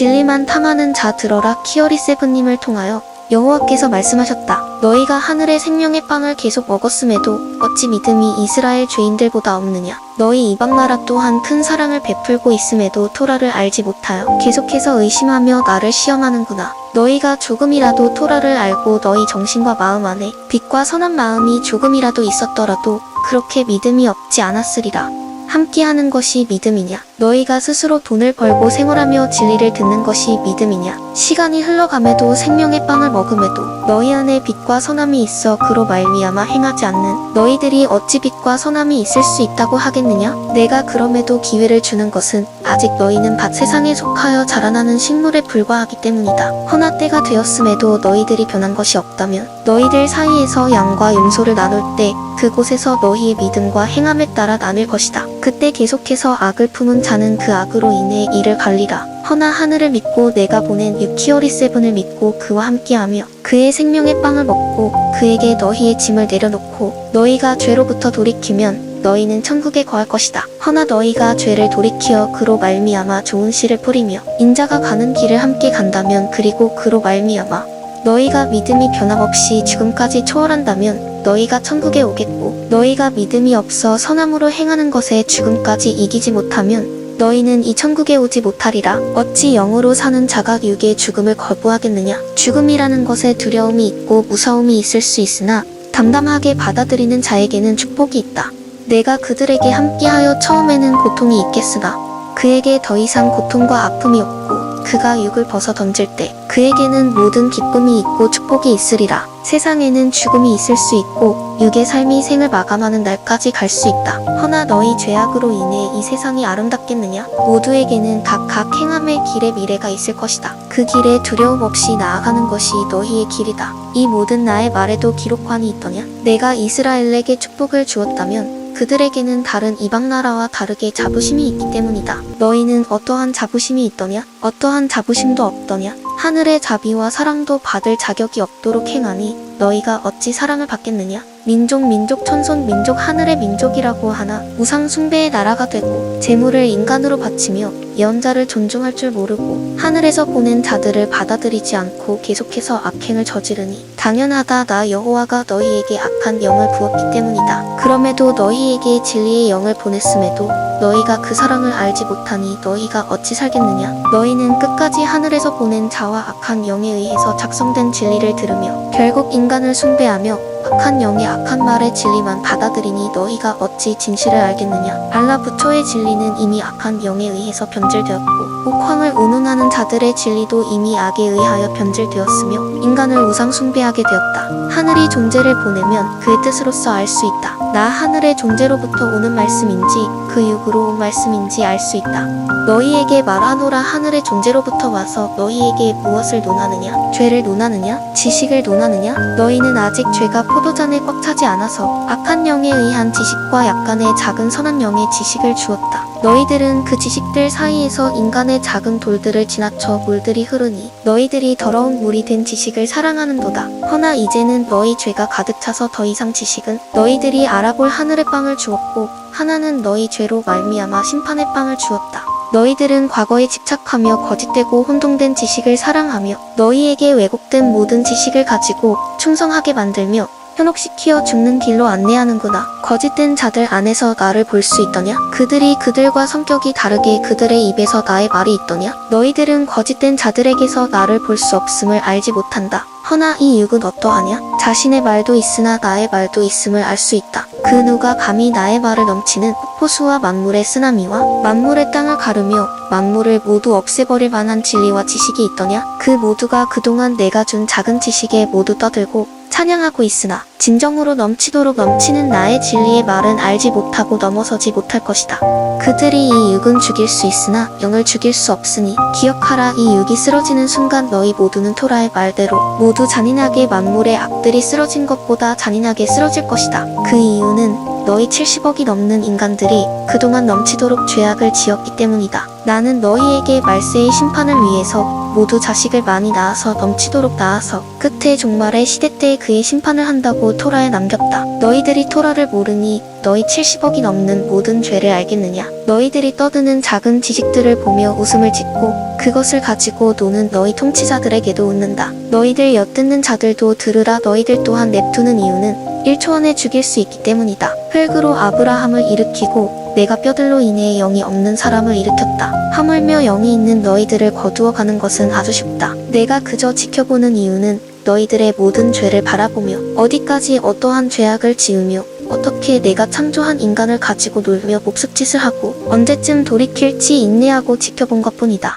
진리만 탐하는 자 들어라 키어리 세븐님을 통하여 여호와께서 말씀하셨다. 너희가 하늘의 생명의 빵을 계속 먹었음에도 어찌 믿음이 이스라엘 죄인들보다 없느냐? 너희 이방 나라 또한 큰 사랑을 베풀고 있음에도 토라를 알지 못하여 계속해서 의심하며 나를 시험하는구나. 너희가 조금이라도 토라를 알고 너희 정신과 마음 안에 빛과 선한 마음이 조금이라도 있었더라도 그렇게 믿음이 없지 않았으리라. 함께하는 것이 믿음이냐? 너희가 스스로 돈을 벌고 생활하며 진리를 듣는 것이 믿음이냐? 시간이 흘러감에도 생명의 빵을 먹음에도 너희 안에 빛과 선함이 있어 그로 말미암아 행하지 않는 너희들이 어찌 빛과 선함이 있을 수 있다고 하겠느냐? 내가 그럼에도 기회를 주는 것은 아직 너희는 밭 세상에 속하여 자라나는 식물에 불과하기 때문이다. 허나 때가 되었음에도 너희들이 변한 것이 없다면 너희들 사이에서 양과 염소를 나눌 때 그곳에서 너희의 믿음과 행함에 따라 나눌 것이다. 그때 계속해서 악을 품은 자는 그 악으로 인해 이를 갈리라. 허나 하늘을 믿고 내가 보낸 유키오리 세븐을 믿고 그와 함께하며 그의 생명의 빵을 먹고 그에게 너희의 짐을 내려놓고 너희가 죄로부터 돌이키면 너희는 천국에 거할 것이다. 허나 너희가 죄를 돌이키어 그로 말미암아 좋은 씨를 뿌리며 인자가 가는 길을 함께 간다면 그리고 그로 말미암아 너희가 믿음이 변함없이 지금까지 초월한다면 너희가 천국에 오겠고 너희가 믿음이 없어 선함으로 행하는 것에 지금까지 이기지 못하면 너희는 이 천국에 오지 못하리라. 어찌 영으로 사는 자가 육의 죽음을 거부하겠느냐? 죽음이라는 것에 두려움이 있고 무서움이 있을 수 있으나 담담하게 받아들이는 자에게는 축복이 있다. 내가 그들에게 함께하여 처음에는 고통이 있겠으나 그에게 더 이상 고통과 아픔이 없고 그가 육을 벗어 던질 때 그에게는 모든 기쁨이 있고 축복이 있으리라. 세상에는 죽음이 있을 수 있고 육의 삶이 생을 마감하는 날까지 갈 수 있다. 허나 너희 죄악으로 인해 이 세상이 아름답겠느냐? 모두에게는 각각 행함의 길에 미래가 있을 것이다. 그 길에 두려움 없이 나아가는 것이 너희의 길이다. 이 모든 나의 말에도 기록관이 있더냐? 내가 이스라엘에게 축복을 주었다면 그들에게는 다른 이방 나라와 다르게 자부심이 있기 때문이다. 너희는 어떠한 자부심이 있더냐? 어떠한 자부심도 없더냐? 하늘의 자비와 사랑도 받을 자격이 없도록 행하니 너희가 어찌 사랑을 받겠느냐? 민족 민족 천손 민족 하늘의 민족이라고 하나 우상 숭배의 나라가 되고 재물을 인간으로 바치며 예언자를 존중할 줄 모르고 하늘에서 보낸 자들을 받아들이지 않고 계속해서 악행을 저지르니 당연하다 나 여호와가 너희에게 악한 영을 부었기 때문이다. 그럼에도 너희에게 진리의 영을 보냈음에도 너희가 그 사랑을 알지 못하니 너희가 어찌 살겠느냐? 너희는 끝까지 하늘에서 보낸 자와 악한 영에 의해서 작성된 진리를 들으며 결국 인간을 숭배하며 악한 영의 악한 말의 진리만 받아들이니 너희가 어찌 진실을 알겠느냐? 알라 부처의 진리는 이미 악한 영에 의해서 변질되었고 옥황을 운운하는 자들의 진리도 이미 악에 의하여 변질되었으며 인간을 우상 숭배하게 되었다. 하늘이 존재를 보내면 그의 뜻으로서 알 수 있다. 나 하늘의 존재로부터 오는 말씀인지 그 육으로 온 말씀인지 알 수 있다. 너희에게 말하노라 하늘의 존재로부터 와서 너희에게 무엇을 논하느냐? 죄를 논하느냐? 지식을 논하느냐? 너희는 아직 죄가 포도잔에 꽉 차지 않아서 악한 영에 의한 지식과 약간의 작은 선한 영의 지식을 주었다. 너희들은 그 지식들 사이에서 인간의 작은 돌들을 지나쳐 물들이 흐르니 너희들이 더러운 물이 된 지식을 사랑하는도다. 허나 이제는 너희 죄가 가득 차서 더 이상 지식은 너희들이 알아볼 하늘의 빵을 주었고 하나는 너희 죄로 말미암아 심판의 빵을 주었다. 너희들은 과거에 집착하며 거짓되고 혼동된 지식을 사랑하며 너희에게 왜곡된 모든 지식을 가지고 충성하게 만들며 현혹시키어 죽는 길로 안내하는구나. 거짓된 자들 안에서 나를 볼 수 있더냐? 그들이 그들과 성격이 다르게 그들의 입에서 나의 말이 있더냐? 너희들은 거짓된 자들에게서 나를 볼 수 없음을 알지 못한다. 허나 이 육은 어떠하냐? 자신의 말도 있으나 나의 말도 있음을 알 수 있다. 그 누가 감히 나의 말을 넘치는 폭포수와 만물의 쓰나미와 만물의 땅을 가르며 만물을 모두 없애버릴 만한 진리와 지식이 있더냐? 그 모두가 그동안 내가 준 작은 지식에 모두 떠들고 찬양하고 있으나 진정으로 넘치도록 넘치는 나의 진리의 말은 알지 못하고 넘어서지 못할 것이다. 그들이 이 육은 죽일 수 있으나 영을 죽일 수 없으니 기억하라 이 육이 쓰러지는 순간 너희 모두는 토라의 말대로 모두 잔인하게 만물의 악들이 쓰러진 것보다 잔인하게 쓰러질 것이다. 그 이유는 너희 70억이 넘는 인간들이 그동안 넘치도록 죄악을 지었기 때문이다. 나는 너희에게 말세의 심판을 위해서 모두 자식을 많이 낳아서 넘치도록 낳아서 끝에 종말의 시대 때에 그의 심판을 한다고 토라에 남겼다. 너희들이 토라를 모르니 너희 70억이 넘는 모든 죄를 알겠느냐? 너희들이 떠드는 작은 지식들을 보며 웃음을 짓고 그것을 가지고 노는 너희 통치자들에게도 웃는다. 너희들 엿듣는 자들도 들으라 너희들 또한 냅두는 이유는 1초 안에 죽일 수 있기 때문이다. 흙으로 아브라함을 일으키고 내가 뼈들로 인해 영이 없는 사람을 일으켰다. 하물며 영이 있는 너희들을 거두어 가는 것은 아주 쉽다. 내가 그저 지켜보는 이유는 너희들의 모든 죄를 바라보며 어디까지 어떠한 죄악을 지으며 어떻게 내가 창조한 인간을 가지고 놀며 목숙짓을 하고 언제쯤 돌이킬지 인내하고 지켜본 것뿐이다.